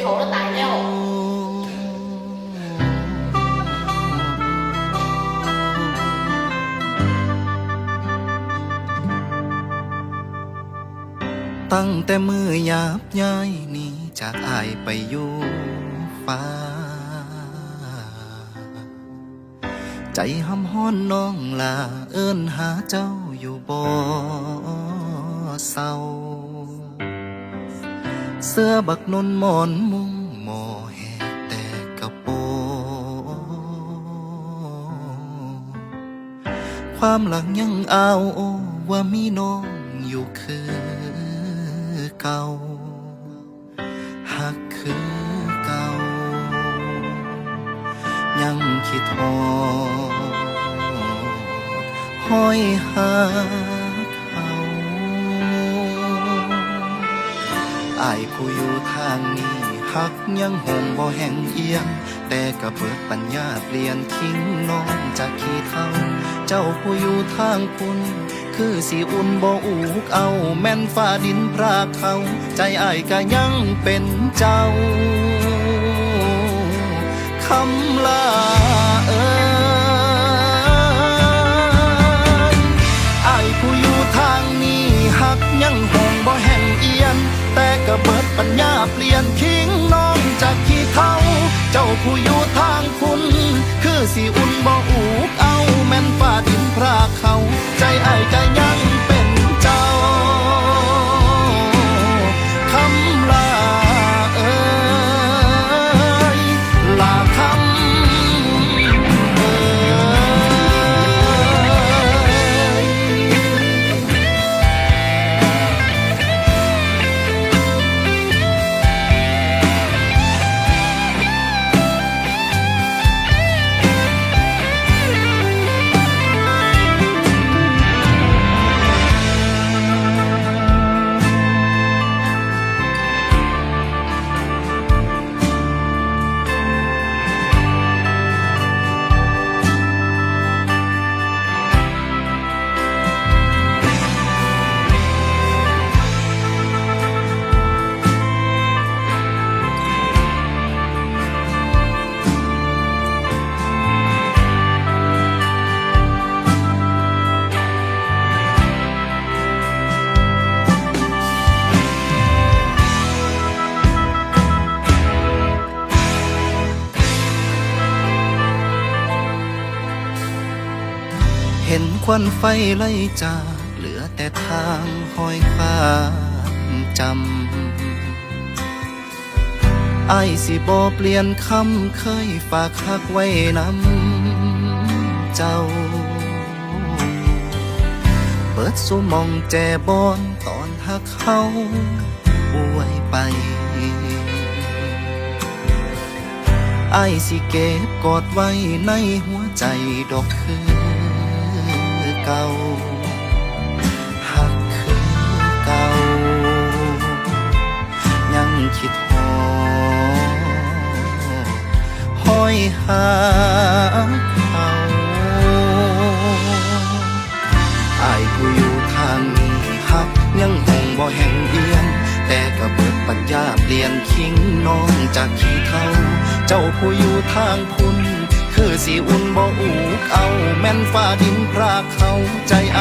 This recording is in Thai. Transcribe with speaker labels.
Speaker 1: เขาแล้วตายแล้ว
Speaker 2: ตั้งแต่มือหยาบย้ายนี้จากอายไปอยู่ฟ้า ใจหำห้อนน้องลาเอิ้นหาเจ้าอยู่บ่เศร้า สื้อบักนนมอนมุงหมอแหกแต่กระโปงความหลังยังเอาโอว่ามีน้องอยู่คือเก่าหักคือเก่า ยังคิดทอดห้อยหา อายผู้อยู่ทางนี้ หักยังหงบ่แห่งเอียง แต่ก็เปิดปัญญาเปลี่ยนทิ้งน้องจากขี้เท่า เจ้าผู้อยู่ทางคุณ คือสิอุ่นบ่อูกเอา แม่นฟ้าดินพรากเขาใจอายก็ยังเป็นเจ้าคำลา เปลี่ยนทิ้งน้องจากขี้เท่า เจ้าผู้อยู่ทางคุณ คือสิอุ่นบ่อูกเอา แม่นฝ้าดินพรากเขา ใจอายก็ยัง นควันไฟไล่จากเหลือแต่ทางห้อยควาจำไอายสิบอเปลี่ยนคำเคยฝากหักไว้นำเจ้า เปิดสุมองแจบอนตอนหักเขาป่วยไปไอายสิเก็บกอดไว้ในหัวใจดอกคือ เก่าหักคือเก่า ยังคิดหอห้อยหาเขาอายผู้อยู่ทางนี้หักยังคงบ่แห่งเอียนแต่ก็เบิดปัญญาเปลี่ยนคิงน้องจากขี้เท่าเจ้าผู้อยู่ทางคุณ คือสิอุ่นบ่อูกเอา แม่นฟ้าดินพรากเขาใจอ